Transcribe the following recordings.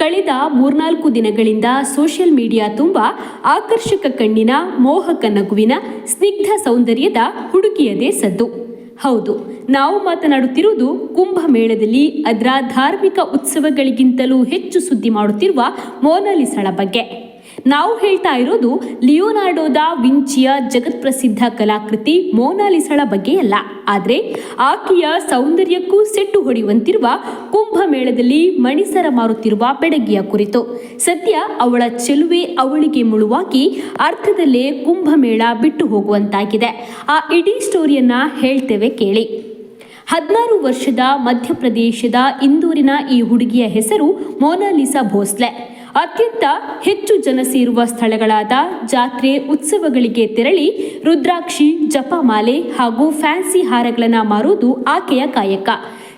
ಕಳೆದ ಮೂರ್ನಾಲ್ಕು ದಿನಗಳಿಂದ ಸೋಷಿಯಲ್ ಮೀಡಿಯಾ ತುಂಬ ಆಕರ್ಷಕ ಕಣ್ಣಿನ, ಮೋಹಕ ನಗುವಿನ, ಸ್ನಿಗ್ಧ ಸೌಂದರ್ಯದ ಹುಡುಕಿಯದೇ ಸದ್ದು. ಹೌದು, ನಾವು ಮಾತನಾಡುತ್ತಿರುವುದು ಕುಂಭಮೇಳದಲ್ಲಿ ಅದರ ಧಾರ್ಮಿಕ ಉತ್ಸವಗಳಿಗಿಂತಲೂ ಹೆಚ್ಚು ಸುದ್ದಿ ಮಾಡುತ್ತಿರುವ ಮೋನಾಲಿಸಳ ಬಗ್ಗೆ. ನಾವು ಹೇಳ್ತಾ ಇರೋದು ಲಿಯೋನಾರ್ಡೋದ ವಿಂಚಿಯ ಜಗತ್ಪ್ರಸಿದ್ಧ ಕಲಾಕೃತಿ ಮೋನಾಲಿಸಳ ಬಗ್ಗೆಯಲ್ಲ. ಆದರೆ ಆಕೆಯ ಸೌಂದರ್ಯಕ್ಕೂ ಸೆಟ್ಟು ಹೊಡೆಯುವಂತಿರುವ ಕುಂಭಮೇಳದಲ್ಲಿ ಮಣಿಸರ ಮಾರುತ್ತಿರುವ ಬೆಡಗಿಯ ಕುರಿತು. ಸದ್ಯ ಅವಳ ಚೆಲುವೆ ಅವಳಿಗೆ ಮುಳುವಾಗಿ ಅರ್ಥದಲ್ಲೇ ಕುಂಭಮೇಳ ಬಿಟ್ಟು ಹೋಗುವಂತಾಗಿದೆ. ಆ ಇಡೀ ಸ್ಟೋರಿಯನ್ನ ಹೇಳ್ತೇವೆ ಕೇಳಿ. ಹದಿನಾರು ವರ್ಷದ ಮಧ್ಯಪ್ರದೇಶದ ಇಂದೂರಿನ ಈ ಹುಡುಗಿಯ ಹೆಸರು ಮೋನಾಲಿಸಾ ಭೋಸ್ಲೆ. ಅತ್ಯಂತ ಹೆಚ್ಚು ಜನ ಸೇರುವ ಸ್ಥಳಗಳಾದ ಜಾತ್ರೆ ಉತ್ಸವಗಳಿಗೆ ತೆರಳಿ ರುದ್ರಾಕ್ಷಿ, ಜಪಮಾಲೆ ಹಾಗೂ ಫ್ಯಾನ್ಸಿ ಹಾರಗಳನ್ನು ಮಾರುವುದು ಆಕೆಯ ಕಾಯಕ.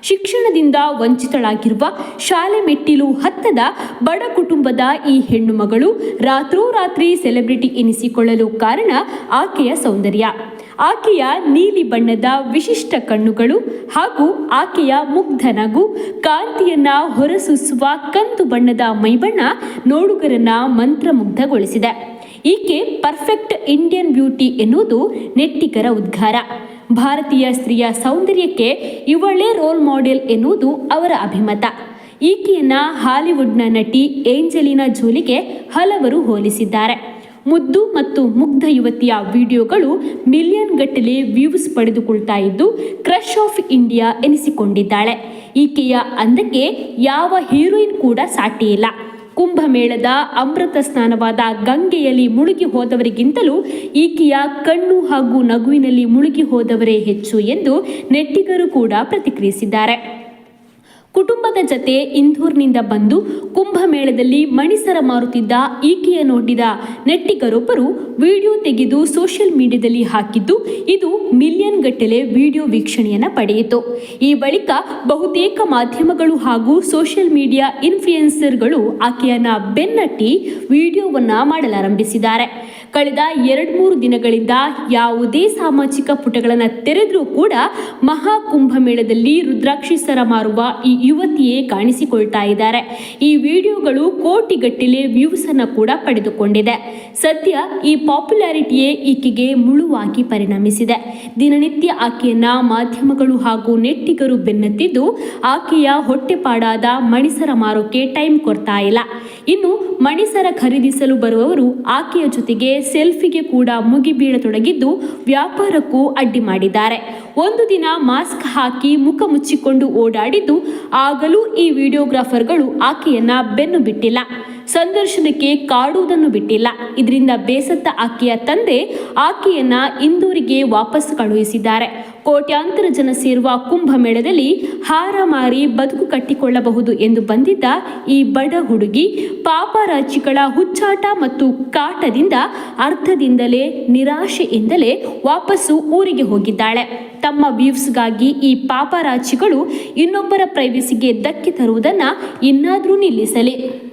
ಶಿಕ್ಷಣದಿಂದ ವಂಚಿತಳಾಗಿರುವ ಶಾಲೆ ಮೆಟ್ಟಿಲು ಹತ್ತದ ಬಡ ಕುಟುಂಬದ ಈ ಹೆಣ್ಣು ಮಗಳು ರಾತ್ರೋರಾತ್ರಿ ಸೆಲೆಬ್ರಿಟಿ ಎನಿಸಿಕೊಳ್ಳಲು ಕಾರಣ ಆಕೆಯ ಸೌಂದರ್ಯ. ಆಕೆಯ ನೀಲಿ ಬಣ್ಣದ ವಿಶಿಷ್ಟ ಕಣ್ಣುಗಳು ಹಾಗೂ ಆಕೆಯ ಮುಗ್ಧ ನಗು, ಕಾಂತಿಯನ್ನ ಹೊರಸೂಸುವ ಕಂದು ಬಣ್ಣದ ಮೈಬಣ್ಣ ನೋಡುಗರನ್ನ ಮಂತ್ರಮುಗ್ಧಗೊಳಿಸಿದೆ. ಈಕೆ ಪರ್ಫೆಕ್ಟ್ ಇಂಡಿಯನ್ ಬ್ಯೂಟಿ ಎನ್ನುವುದು ನೆಟ್ಟಿಗರ ಉದ್ಗಾರ. ಭಾರತೀಯ ಸ್ತ್ರೀಯ ಸೌಂದರ್ಯಕ್ಕೆ ಇವಳೇ ರೋಲ್ ಮಾಡೆಲ್ ಎನ್ನುವುದು ಅವರ ಅಭಿಮತ. ಈಕೆಯನ್ನ ಹಾಲಿವುಡ್ನ ನಟಿ ಏಂಜಲಿನಾ ಜೋಲಿಗೆ ಹಲವರು ಹೋಲಿಸಿದ್ದಾರೆ. ಮುದ್ದು ಮತ್ತು ಮುಗ್ಧ ಯುವತಿಯ ವಿಡಿಯೋಗಳು ಮಿಲಿಯನ್ ಗಟ್ಟಲೆ ವ್ಯೂಸ್ ಪಡೆದುಕೊಳ್ತಾ ಇದ್ದು, ಕ್ರಶ್ ಆಫ್ ಇಂಡಿಯಾ ಎನಿಸಿಕೊಂಡಿದ್ದಾಳೆ. ಈಕೆಯ ಅಂದಕ್ಕೆ ಯಾವ ಹೀರೋಯಿನ್ ಕೂಡ ಸಾಟಿಯಿಲ್ಲ ಕುಂಭಮೇಳದ ಅಮೃತ ಸ್ನಾನವಾದ ಗಂಗೆಯಲ್ಲಿ ಮುಳುಗಿ ಹೋದವರಿಗಿಂತಲೂ ಈಕೆಯ ಕಣ್ಣು ಹಾಗೂ ನಗುವಿನಲ್ಲಿ ಮುಳುಗಿ ಹೋದವರೇ ಹೆಚ್ಚು ಎಂದು ನೆಟ್ಟಿಗರು ಕೂಡ ಪ್ರತಿಕ್ರಿಯಿಸಿದ್ದಾರೆ. ಕುಟುಂಬದ ಜತೆ ಇಂದೂರ್ನಿಂದ ಬಂದು ಕುಂಭಮೇಳದಲ್ಲಿ ಮಣಿಸರ ಮಾರುತ್ತಿದ್ದ ಈಕೆಯ ನೋಡಿದ ನೆಟ್ಟಿಗರೊಬ್ಬರು ವಿಡಿಯೋ ತೆಗೆದು ಸೋಷಿಯಲ್ ಮೀಡಿಯಾದಲ್ಲಿ ಹಾಕಿದ್ದು, ಇದು ಮಿಲಿಯನ್ ಗಟ್ಟಲೆ ವಿಡಿಯೋ ವೀಕ್ಷಣೆಯನ್ನು ಪಡೆಯಿತು. ಈ ಬಳಿಕ ಬಹುತೇಕ ಮಾಧ್ಯಮಗಳು ಹಾಗೂ ಸೋಷಿಯಲ್ ಮೀಡಿಯಾ ಇನ್ಫ್ಲೂಯೆನ್ಸರ್ಗಳು ಆಕೆಯನ್ನ ಬೆನ್ನಟ್ಟಿ ವಿಡಿಯೋವನ್ನ ಮಾಡಲಾರಂಭಿಸಿದ್ದಾರೆ. ಕಳೆದ ಎರಡು ಮೂರು ದಿನಗಳಿಂದ ಯಾವುದೇ ಸಾಮಾಜಿಕ ಪುಟಗಳನ್ನು ತೆರೆದರೂ ಕೂಡ ಮಹಾ ಕುಂಭಮೇಳದಲ್ಲಿ ರುದ್ರಾಕ್ಷಿ ಸರ ಮಾರುವ ಈ ಯುವತಿಯೇ ಕಾಣಿಸಿಕೊಳ್ತಾ ಇದ್ದಾರೆ. ಈ ವಿಡಿಯೋಗಳು ಕೋಟಿಗಟ್ಟಲೆ ವ್ಯೂಸ್ ಅನ್ನು ಕೂಡ ಪಡೆದುಕೊಂಡಿದೆ. ಸದ್ಯ ಈ ಪಾಪ್ಯುಲಾರಿಟಿಯೇ ಈಕೆಗೆ ಮುಳುವಾಗಿ ಪರಿಣಮಿಸಿದೆ. ದಿನನಿತ್ಯ ಆಕೆಯನ್ನ ಮಾಧ್ಯಮಗಳು ಹಾಗೂ ನೆಟ್ಟಿಗರು ಬೆನ್ನತ್ತಿದ್ದು, ಆಕೆಯ ಹೊಟ್ಟೆಪಾಡಾದ ಮಣಿಸರ ಮಾರೋಕೆ ಟೈಮ್ ಕೊಡ್ತಾ ಇಲ್ಲ. ಇನ್ನು ಮಣಿಸರ ಖರೀದಿಸಲು ಬರುವವರು ಆಕೆಯ ಜೊತೆಗೆ ಸೆಲ್ಫಿಗೆ ಕೂಡ ಮುಗಿಬೀಳತೊಡಗಿದ್ದು ವ್ಯಾಪಾರಕ್ಕೂ ಅಡ್ಡಿ ಮಾಡಿದ್ದಾರೆ. ಒಂದು ದಿನ ಮಾಸ್ಕ್ ಹಾಕಿ ಮುಖ ಮುಚ್ಚಿಕೊಂಡು ಓಡಾಡಿದ್ದು ಆಗಲೂ ಈ ವಿಡಿಯೋಗ್ರಾಫರ್ಗಳು ಆಕೆಯನ್ನ ಬೆನ್ನು ಬಿಟ್ಟಿಲ್ಲ. ಸಂದರ್ಶನಕ್ಕೆ ಕಾಡುವುದನ್ನು ಬಿಟ್ಟಿಲ್ಲ. ಇದರಿಂದ ಬೇಸತ್ತ ಆಕೆಯ ತಂದೆ ಆಕೆಯನ್ನ ಇಂದೂರಿಗೆ ವಾಪಸ್ ಕಳುಹಿಸಿದ್ದಾರೆ. ಕೋಟ್ಯಾಂತರ ಜನ ಸೇರುವ ಕುಂಭಮೇಳದಲ್ಲಿ ಹಾರ ಮಾರಿ ಬದುಕು ಕಟ್ಟಿಕೊಳ್ಳಬಹುದು ಎಂದು ಬಂದಿದ್ದ ಈ ಬಡ ಹುಡುಗಿ ಪಾಪರಾಚಿಗಳ ಹುಚ್ಚಾಟ ಮತ್ತು ಕಾಟದಿಂದ ಅರ್ಥದಿಂದಲೇ ನಿರಾಶೆಯಿಂದಲೇ ವಾಪಸ್ಸು ಊರಿಗೆ ಹೋಗಿದ್ದಾಳೆ. ತಮ್ಮ ವ್ಯೂವ್ಸ್ಗಾಗಿ ಈ ಪಾಪರಾಚಿಗಳು ಇನ್ನೊಬ್ಬರ ಪ್ರೈವಸಿಗೆ ಧಕ್ಕೆ ತರುವುದನ್ನು ಇನ್ನಾದರೂ ನಿಲ್ಲಿಸಲಿ.